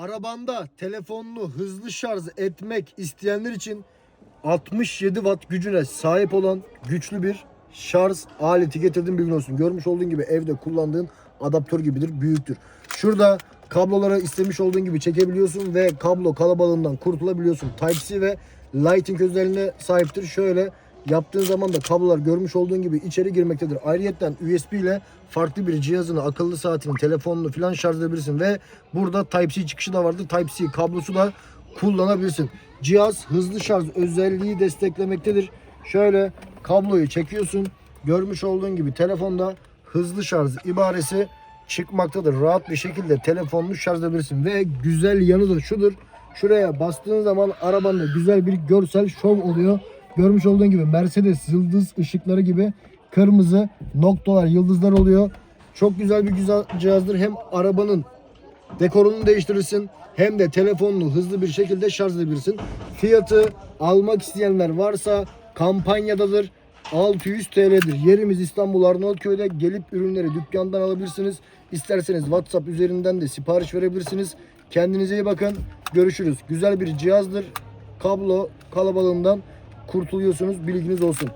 Arabanda telefonunu hızlı şarj etmek isteyenler için 67 watt gücüne sahip olan güçlü bir şarj aleti getirdim bilgin olsun. Görmüş olduğun gibi evde kullandığın adaptör gibidir, büyüktür. Şurada kabloları istemiş olduğun gibi çekebiliyorsun ve kablo kalabalığından kurtulabiliyorsun. Type-C ve Lighting özelliğine sahiptir. Şöyle yaptığın zaman da kablolar görmüş olduğun gibi içeri girmektedir. Ayrıyeten USB ile farklı bir cihazını, akıllı saatini, telefonunu falan şarj edebilirsin ve burada Type-C çıkışı da vardır. Type-C kablosu da kullanabilirsin. Cihaz hızlı şarj özelliği desteklemektedir. Şöyle kabloyu çekiyorsun. Görmüş olduğun gibi telefonda hızlı şarj ibaresi çıkmaktadır. Rahat bir şekilde telefonunu şarj edebilirsin. Ve güzel yanı da şudur. Şuraya bastığın zaman arabanda güzel bir görsel şov oluyor. Görmüş olduğun gibi Mercedes yıldız ışıkları gibi kırmızı noktalar, yıldızlar oluyor. Çok güzel bir güzel cihazdır. Hem arabanın dekorunu değiştirirsin hem de telefonunu hızlı bir şekilde şarj edebilirsin. Fiyatı almak isteyenler varsa kampanyadadır. 600 TL'dir. Yerimiz İstanbul Arnavutköy'de. Gelip ürünleri dükkandan alabilirsiniz. İsterseniz WhatsApp üzerinden de sipariş verebilirsiniz. Kendinize iyi bakın. Görüşürüz. Güzel bir cihazdır. Kablo kalabalığından kurtuluyorsunuz. Bilginiz olsun.